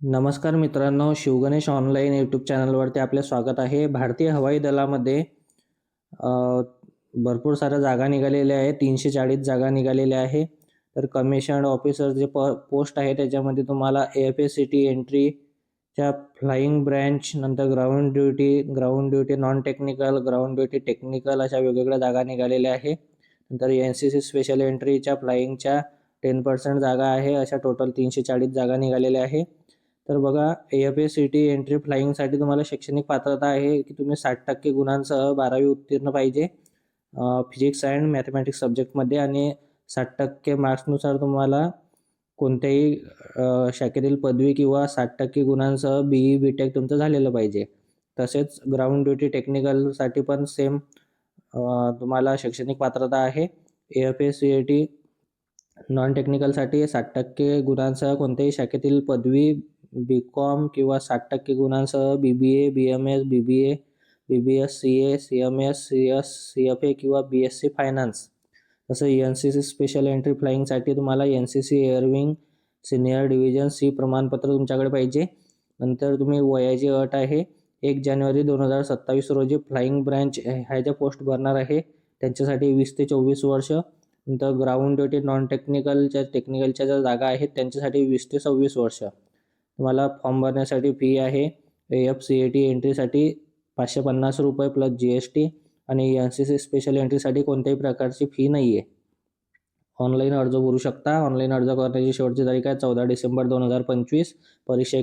नमस्कार मित्रांनो Shivganesh online YouTube चॅनलवरती आपले स्वागत आहे. भारतीय हवाई दलामध्ये भरपूर साऱ्या जागा निघालेल्या आहे तीनशे चाळीस जागा निघालेल्या आहे. तर कमिशन ऑफिसर जे प पोस्ट आहे त्याच्यामध्ये तुम्हाला A F S C T एंट्रीच्या flying branch नंतर ground duty ground duty non technical ground duty technical अशा वेगवेगळ्या जागा निघालेल्या आहे. नंतर एन सी सी स्पेशल एंट्रीच्या फ्लाईंगच्या टेन पर्सेंट जागा आहे. अशा टोटल तीनशे चाळीस जागा निघालेल्या आहे. तर बघा A F S C T entry फ्लाईंगसाठी तुम्हाला शैक्षणिक पात्रता आहे की तुम्ही साठ टक्के गुणांसह बारावी उत्तीर्ण पाहिजे. फिजिक्स अँड मॅथमॅटिक्स सब्जेक्टमध्ये आणि साठ टक्के मार्क्सनुसार तुम्हाला कोणत्याही शाखेतील पदवी किंवा साठ टक्के गुणांसह बी ई बी टेक तुमचं झालेलं पाहिजे. तसेच ग्राउंड ड्युटी टेक्निकलसाठी पण सेम तुम्हाला शैक्षणिक पात्रता आहे. A F S C A T non टेक्निकलसाठी साठ टक्के गुणांसह कोणत्याही शाखेतील पदवी बी कॉम किंवा साठ टक्के गुणांसह B B A B M S B B A B B S C A C M S C S C F A किंवा बी एस सी फायनान्स तसं N C C special entry फ्लाईंगसाठी तुम्हाला N C C air wing senior division C प्रमाणपत्र तुमच्याकडे पाहिजे. नंतर तुम्ही वयाची अट आहे. एक जानेवारी दोन हजार सत्तावीस रोजी फ्लाईंग ब्रँच ह्या ज्या पोस्ट भरणार आहे. त्यांच्यासाठी वीस ते चोवीस वर्ष. नंतर ग्राउंड ड्युटी नॉन टेक्निकलच्या टेक्निकलच्या ज्या जागा आहेत त्यांच्यासाठी वीस ते सव्वीस वर्ष. तुम्हाला फॉर्म भरण्यासाठी फी आहे. A F C A T एंट्रीसाठी पाचशे पन्नास रुपये प्लस जी एस टी आणि एन सी सी स्पेशल एंट्रीसाठी कोणत्याही प्रकारची फी नाही आहे ऑनलाईन अर्ज भरू शकता. ऑनलाईन अर्ज करण्याची शेवटची तारीख आहे चौदा डिसेंबर दोन हजार पंचवीस. परीक्षे